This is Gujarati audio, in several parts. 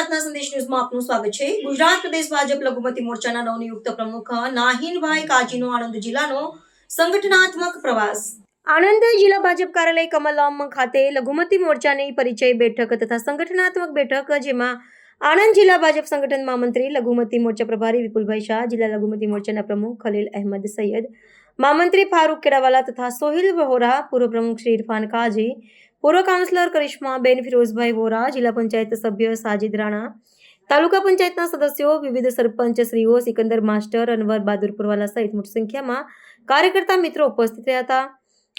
પ્રાર્થના સંદેશ ન્યૂઝમાં આપનું સ્વાગત છે. ગુજરાત પ્રદેશ ભાજપ લઘુમતી મોરચાના નવનિયુક્ત પ્રમુખ નાહિનભાઈ કાજીનો આણંદ જિલ્લાનો સંગઠનાત્મક પ્રવાસ. આણંદ જિલ્લા ભાજપ કાર્યાલય કમલમ ખાતે લઘુમતી મોરચાની પરિચય બેઠક તથા સંગઠનાત્મક બેઠક, જેમાં આણંદ જિલ્લા ભાજપ સંગઠન મહામંત્રી લઘુમતી મોરચા પ્રભારી વિપુલભાઈ શાહ, જિલ્લા લઘુમતી મોરચાના પ્રમુખ ખલીલ અહેમદ સૈયદ, મહામંત્રી ફારૂક કેડાવાલા તથા સોહિલ વહોરા, પૂર્વ પ્રમુખ શ્રી ઇરફાન કાજી પૂર્વ કાઉન્સિલર કરિશ્માબેન ફિરોઝભાઈ વોરા, જિલ્લા પંચાયત સભ્ય સાજિદ રાણા, તાલુકા પંચાયતના સદસ્યો, વિવિધ સરપંચ શ્રીઓ, સિકંદર માસ્ટર, અનવર બહાદુરપુરવાલા સહિત મોટી સંખ્યામાં કાર્યકર્તા મિત્રો ઉપસ્થિત રહ્યા હતા.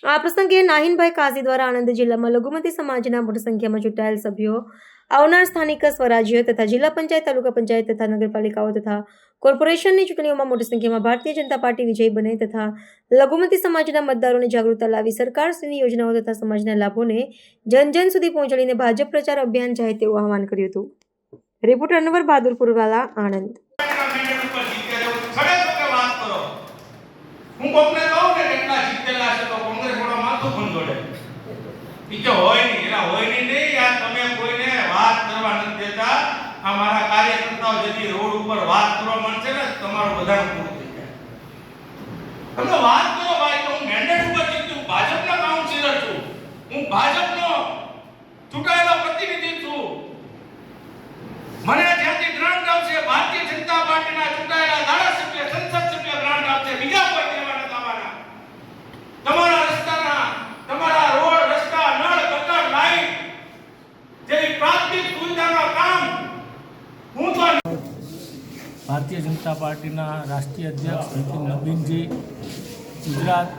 આ પ્રસંગે નાહિનભાઈ કાઝી દ્વારા આણંદ જિલ્લામાં લઘુમતી સમાજના મોટી સંખ્યામાં ચૂંટાયેલ સભ્યો આવનાર સ્થાનિક સ્વરાજ્ય તથા જિલ્લા પંચાયત તાલુકા પંચાયત તથા નગરપાલિકાઓ તથા કોર્પોરેશનની ચૂંટણીઓમાં મોટી સંખ્યામાં ભારતીય જનતા પાર્ટી વિજયી બને તથા લઘુમતી સમાજના મતદારોને જાગૃતતા લાવી સરકારશ્રીની યોજનાઓ તથા સમાજના લાભોને જન જન સુધી પહોંચાડીને ભાજપ પ્રચાર અભિયાન જાય તેવું આહવાન કર્યું હતું રિપોર્ટર અનવર બહાદુરપુરવાલા આણંદ. હું કોકને કહું ને કેટલા જીતેલા છે તો કોંગ્રેસ વાળા માથું ખંજોડે. એ કે હોય નહીં, એના હોય નહીં નહીં, આ તમે કોઈને કરવા નથી દેતા. આ મારા કાર્યકર્તાઓ જેથી રોડ ઉપર વાત કરવા માંડશે ને, તમારું બધાનું પૂરું થઈ જાય. તમે વાત કરો ભાઈ, તો હું મેન્ડેટ ઉપર જીત્યું ભાજપના કાઉન્સિલર છું હું ભાજપનો ચૂંટાયેલો પ્રતિનિધિ છું મને જ્યાંથી ગ્રાન્ટ આવશે, ભારતીય જનતા પાર્ટીના ચૂંટાયેલા ધારાસભ્ય, સંસદ સભ્ય ગ્રાન્ટ આવશે બીજા કોઈ દેવા નથી આવવાના તમારા રસ્તાના તમારા રોડ રસ્તા નળ ગટર લાઈટ જેવી પ્રાથમિક સુવિધાના કામ હું તો ભારતીય જનતા પાર્ટીના રાષ્ટ્રીય અધ્યક્ષ નવીનજી ગુજરાત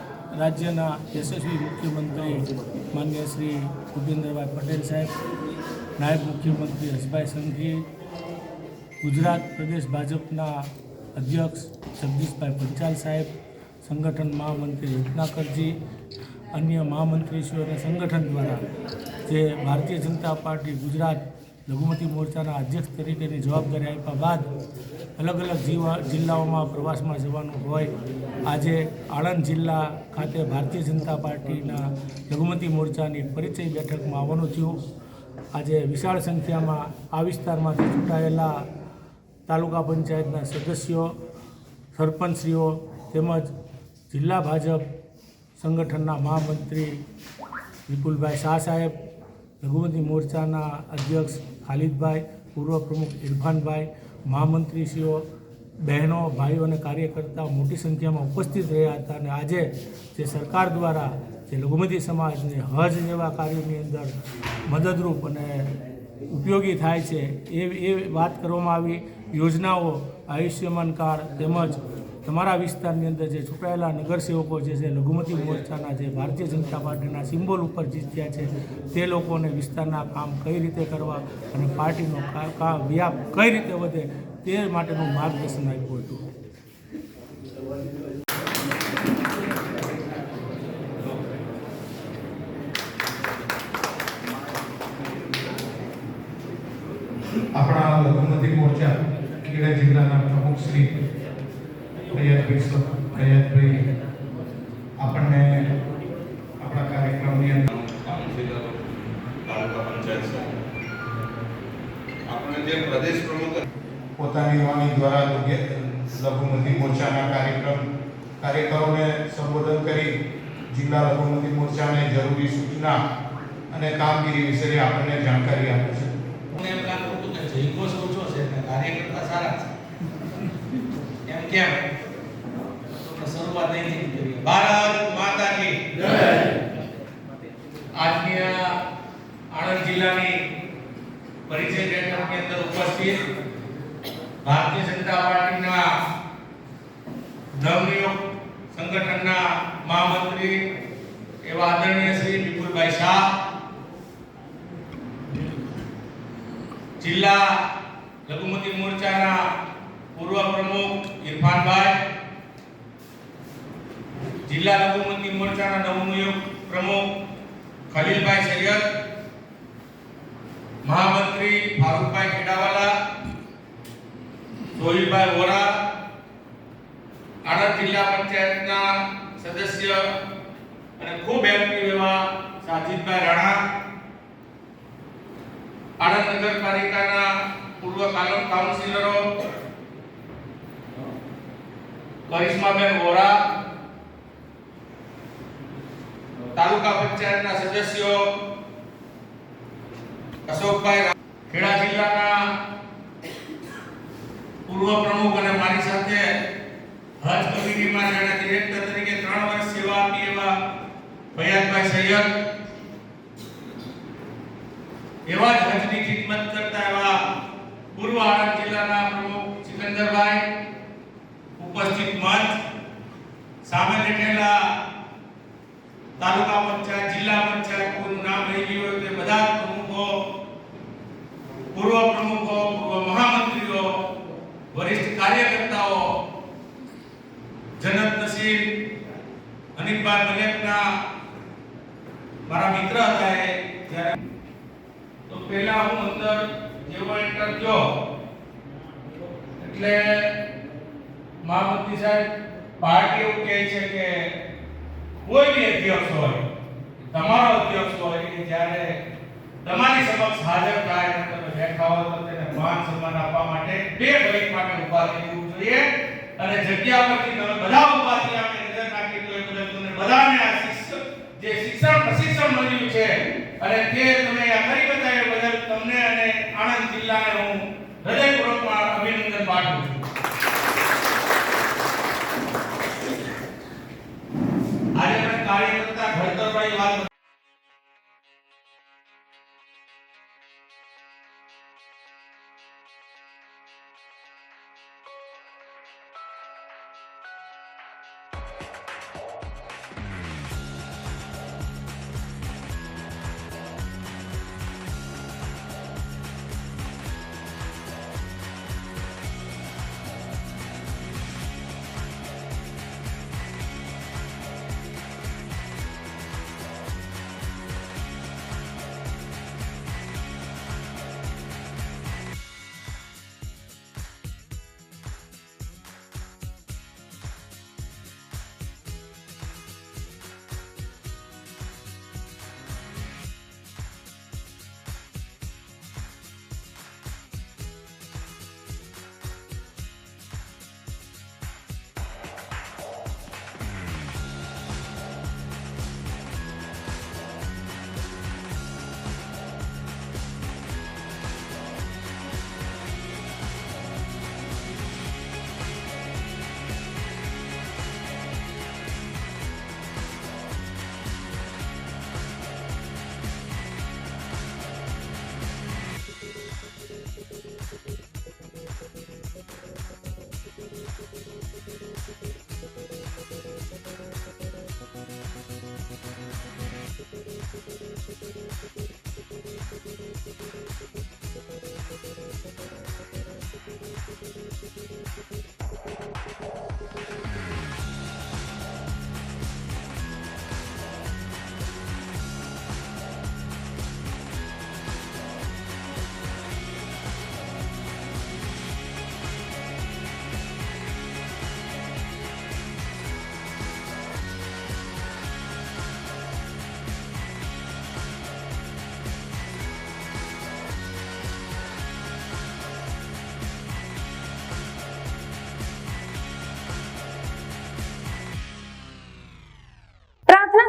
રાજ્યના યશસ્વી મુખ્યમંત્રી માન્ય શ્રી ભૂપેન્દ્રભાઈ પટેલ સાહેબ, નાયબ મુખ્યમંત્રી હસભાઈ સંઘી ગુજરાત પ્રદેશ ભાજપના અધ્યક્ષ જગદીશભાઈ પંચાલ સાહેબ, સંગઠન મહામંત્રી રત્નાકરજી, અન્ય મહામંત્રીશ્રીઓ અને સંગઠન દ્વારા જે ભારતીય જનતા પાર્ટી ગુજરાત લઘુમતી મોરચાના અધ્યક્ષ તરીકેની જવાબદારી આપ્યા બાદ અલગ અલગ જીવા, જિલ્લાઓમાં પ્રવાસમાં જવાનું હોય, આજે આણંદ જિલ્લા ખાતે ભારતીય જનતા પાર્ટીના લઘુમતી મોરચાની પરિચય બેઠકમાં આવવાનું થયું. આજે વિશાળ સંખ્યામાં આ વિસ્તારમાંથી ચૂંટાયેલા તાલુકા પંચાયતના સદસ્યો, સરપંચશ્રીઓ તેમજ જિલ્લા ભાજપ સંગઠનના મહામંત્રી વિપુલભાઈ શાહ સાહેબ, લઘુમતી મોરચાના અધ્યક્ષ ખાલિદભાઈ, પૂર્વ પ્રમુખ ઇરફાનભાઈ, મહામંત્રીશ્રીઓ, બહેનો, ભાઈઓ અને કાર્યકર્તાઓ મોટી સંખ્યામાં ઉપસ્થિત રહ્યા હતા અને આજે જે સરકાર દ્વારા જે લઘુમતી સમાજને હજ જેવા કાર્યોની અંદર મદદરૂપ અને ઉપયોગી થાય છે એ એ વાત કરવામાં આવી. યોજનાઓ આયુષ્યમાન કાર્ડ તેમજ તમારા વિસ્તારની અંદર જે છુપાયેલા નગરસેવકો જે છે, લઘુમતી મોરચાના જે ભારતીય જનતા પાર્ટીના સિમ્બોલ ઉપર જીત્યા છે, તે લોકોને વિસ્તારના કામ કઈ રીતે કરવા અને પાર્ટીનો વ્યાપ કઈ રીતે વધે તે માટેનું માર્ગદર્શન આપ્યું હતું. આપણા લઘુમતી મોરચા ખેડા જિલ્લાના પ્રમુખ શ્રી ફૈયાદભાઈ સ- આપણને આપણા કાર્યક્રમની અંદર તાલુકા પંચાયત આપણે જે પ્રદેશ પ્રમુખ પોતાની વાણી દ્વારા લઘુમતી મોરચાના કાર્યક્રમ કાર્યકરોને સંબોધન કરી જિલ્લા લઘુમતી મોરચાને જરૂરી સૂચના અને કામગીરી વિશે આપણને જાણકારી આપે છે. હું એમ લાગતું હતું કે જયઘોષ ઓછો છે ને કાર્યકર્તા સારા છે. એમ કેમ? તો શરૂઆત અહીંથી જ કરીએ ભારત માતા કી આજની આ આણંદ જિલ્લાની પરિચય બેઠકની અંદર ઉપસ્થિત ભારતીય જનતા પાર્ટીના નવનિયુક્ત સંગઠનના મહામંત્રી એવા આદરણીય શ્રી વિપુલભાઈ શાહ જિલ્લા લઘુમતી મોરચાના પૂર્વ પ્રમુખ ઇરફાનભાઈ જિલ્લા લઘુમતી મોરચાના નવનિયુક્ત પ્રમુખ ખલીલભાઈ સૈયદ, મહામંત્રી ફારૂકભાઈ ખેડાવાલા, સોહિલભાઈ વોરા, આણંદ જિલ્લા પંચાયતના સદસ્ય અને ખૂબ એક્ટિવ એવા સાજીદભાઈ રાણા, આણંદ નગરપાલિકાના પૂર્વ કાઉન- કાઉન્સિલરો, કરિશ્માબેન વોરા તાલુકા પંચાયતના સદસ્યો, અશોકભાઈ ખેડા જિલ્લાના પૂર્વ પ્રમુખ અને મારી સાથે હજ કમિટીમાં જેણે ડિરેક્ટર તરીકે ત્રણ વર્ષ સેવા આપી એવા ફૈયાદભાઈ સૈયદ, એવા જ હજની ખિદમત કરતા એવા પૂર્વ આણંદ જિલ્લાના પ્રમુખ સિકંદરભાઈ, ઉપસ્થિત મંચ સામે બેઠેલા પંચાયત, જિલ્લા પંચાયત કોઈનું નામ રહી ગયું હોય તે બધા પ્રમુખો, પૂર્વ પ્રમુખો, પૂર્વ મહામંત્રીઓ, વરિષ્ઠ કાર્યકર્તાઓ, જનત નસીર અનિલભાઈ મલેકના મારા મિત્ર હતા એ, જ્યારે તો પહેલા હું અંદર જેવો એન્ટર થયો, એટલે મહામંત્રી સાહેબ પાર્ટી એવું કહે છે કે કોઈ બી અધ્યક્ષ હોય તમારો અધ્યક્ષ હોય કે જ્યારે તમારી સમક્ષ હાજર થાય અને તમે બેઠા હો તો તેને માન સન્માન આપવા માટે બે મિનિટ માટે ઊભા થઈ જવું જોઈએ. અને જગ્યા પરથી તમે બધા ઊભા થયા અમે નજર નાખી તો એ બદલ તમને બધાને આ શિક્ષણ જે શિક્ષણ પ્રશિક્ષણ મળ્યું છે અને તે તમે આ કરી બતાવ્યા બદલ તમને અને આણંદ જિલ્લાને હું હૃદયપૂર્વક અભિનંદન પાઠવું છું આજે અમે કાર્યકર્તા ઘડતરવાળી વાત